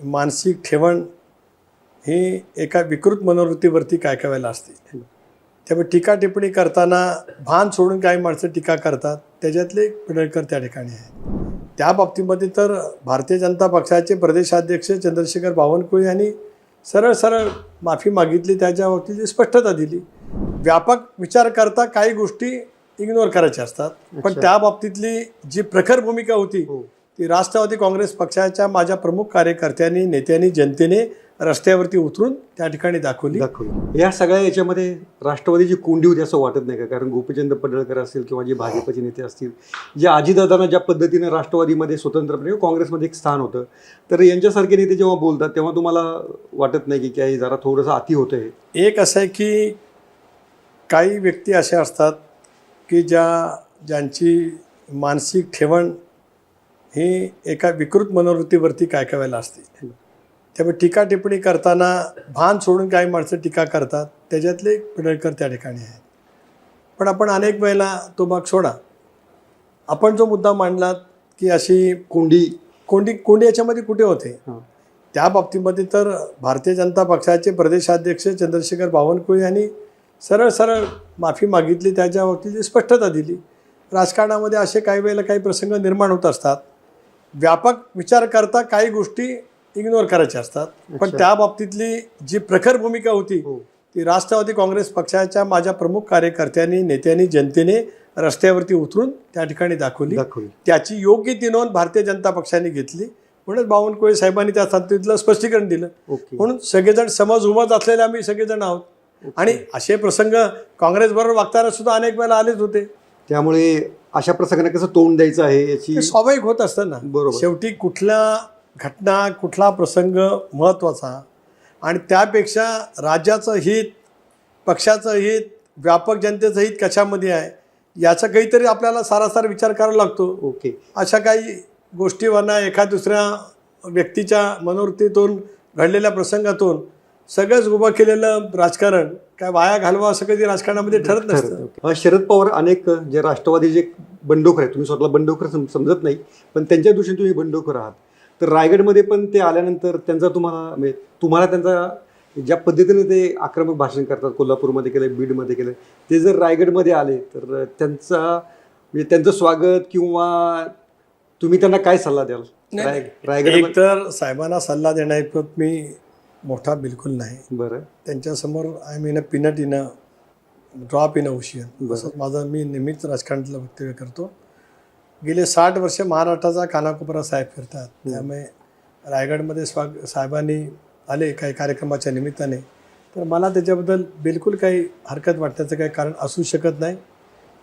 मानसिक ठेवण ही एका विकृत मनोवृत्तीवरती काय काय वेळेला असते. त्यामुळे टीका टिप्पणी करताना भान सोडून काही माणसं टीका करतात. त्याच्यातले पिडळकर त्या ठिकाणी आहे त्या बाबतीमध्ये तर भारतीय जनता पक्षाचे प्रदेशाध्यक्ष चंद्रशेखर बावनकुळे यांनी सरळ सरळ माफी मागितली. त्याच्या बाबतीत स्पष्टता दिली. व्यापक विचार करता काही गोष्टी इग्नोर करायच्या असतात. पण. त्या बाबतीतली जी प्रखर भूमिका होती हो. ती राष्ट्रवादी काँग्रेस पक्षाच्या माझ्या प्रमुख कार्यकर्त्यांनी नेत्यांनी जनतेने रस्त्यावरती उतरून त्या ठिकाणी दाखवली. दाखवली. या सगळ्या याच्यामध्ये राष्ट्रवादीची कोंडी होती असं वाटत नाही का? कारण गोपीचंद पडळकर असतील किंवा जे भाजपचे नेते असतील जे अजितदादांना ज्या पद्धतीने राष्ट्रवादीमध्ये स्वतंत्रपणे काँग्रेसमध्ये एक स्थान होतं तर यांच्यासारखे नेते जेव्हा बोलतात तेव्हा तुम्हाला वाटत नाही की काही जरा थोडंसं अति होतं हे? एक असं आहे की काही व्यक्ती अशा असतात की ज्या ज्यांची मानसिक ठेवण ही एका विकृत मनोवृत्तीवरती काय काय वेळेला असते. त्यामुळे टीका टिप्पणी करताना भान सोडून काही माणसं टीका करतात. त्याच्यातले पिडळकर त्या ठिकाणी आहे पण आपण अनेक वेळेला तो भाग सोडा. आपण जो मुद्दा मांडलात की अशी कोंडी कोंडी कोंडी याच्यामध्ये कुठे होते. त्या बाबतीमध्ये तर भारतीय जनता पक्षाचे प्रदेशाध्यक्ष चंद्रशेखर बावनकुळे यांनी सरळ सरळ माफी मागितली. त्याच्या बाबतीत स्पष्टता दिली. राजकारणामध्ये असे काही वेळेला काही प्रसंग निर्माण होत असतात. व्यापक विचार करता काही गोष्टी इग्नोर करायच्या असतात. पण. त्या बाबतीतली जी प्रखर भूमिका होती हो. ती राष्ट्रवादी काँग्रेस पक्षाच्या माझ्या प्रमुख कार्यकर्त्यांनी नेत्यांनी जनतेने रस्त्यावरती उतरून त्या ठिकाणी दाखवली. त्याची योग्य ती नोंद भारतीय जनता पक्षाने घेतली. म्हणून बावनकुळे साहेबांनी त्या संस्थेतलं स्पष्टीकरण दिलं. म्हणून सगळेजण समज उमज असलेले आम्ही सगळेजण आहोत. आणि असे प्रसंग काँग्रेसबरोबर वागताना सुद्धा अनेक वेळेला आलेच होते. त्यामुळे अशा प्रसंगाने कसं तोंड द्यायचं आहे याची स्वाभाविक होत असतं ना. बरोबर. शेवटी कुठल्या घटना कुठला प्रसंग महत्त्वाचा आणि त्यापेक्षा राज्याचं हित पक्षाचं हित व्यापक जनतेचं हित कशामध्ये आहे याचा काहीतरी आपल्याला सारासार विचार करावा लागतो. ओके. अशा काही गोष्टीवरनं एका दुसऱ्या व्यक्तीच्या मनोवृत्तीतून घडलेल्या प्रसंगातून सगळंच उभं केलेलं राजकारण काय वाया घालवा असं कधी राजकारणामध्ये ठरत नसतं. शरद पवार अनेक जे राष्ट्रवादी जे बंडखोर आहेत तुम्ही स्वतःला बंडखोर सम- समजत नाही पण त्यांच्या दृष्टीने तुम्ही बंडखोर आहात. तर रायगडमध्ये पण ते आल्यानंतर त्यांचा तुम्हाला म्हणजे तुम्हाला त्यांचा ज्या पद्धतीने ते आक्रमक भाषण करतात कोल्हापूरमध्ये केलं बीडमध्ये केलं ते जर रायगडमध्ये आले तर त्यांचा म्हणजे त्यांचं स्वागत किंवा तुम्ही त्यांना काय सल्ला द्याल? रायगड तर साहेबांना सल्ला देण्याइतपत मी मोठा बिलकुल नाही. बरं. त्यांच्यासमोर I mean a peanut in a drop in a ocean. असं माझं मी नेहमीच राजकारणातलं वक्तव्य करतो. गेले साठ वर्ष महाराष्ट्राचा कानाकोपरा साहेब फिरतात. त्यामुळे रायगडमध्ये स्वाग साहेबांनी आले काही कार्यक्रमाच्या निमित्ताने. तर मला त्याच्याबद्दल बिलकुल काही हरकत वाटण्याचं काही कारण असू शकत नाही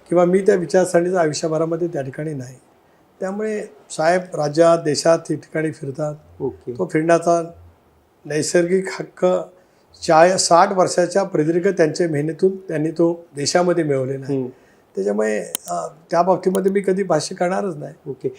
किंवा मी त्या विचारसरणीचं आयुष्यभरामध्ये त्या ठिकाणी नाही. त्यामुळे साहेब राज्यात देशात ठिकठिकाणी फिरतात. ओके. तो फिरण्याचा नैसर्गिक हक्क चाय साठ वर्षाच्या प्रदीर्घ त्यांच्या मेहनतीतून त्यांनी तो देशामध्ये मिळवलेला आहे. त्याच्यामुळे त्या बाबतीमध्ये मी कधी भाष्य करणारच नाही. ओके.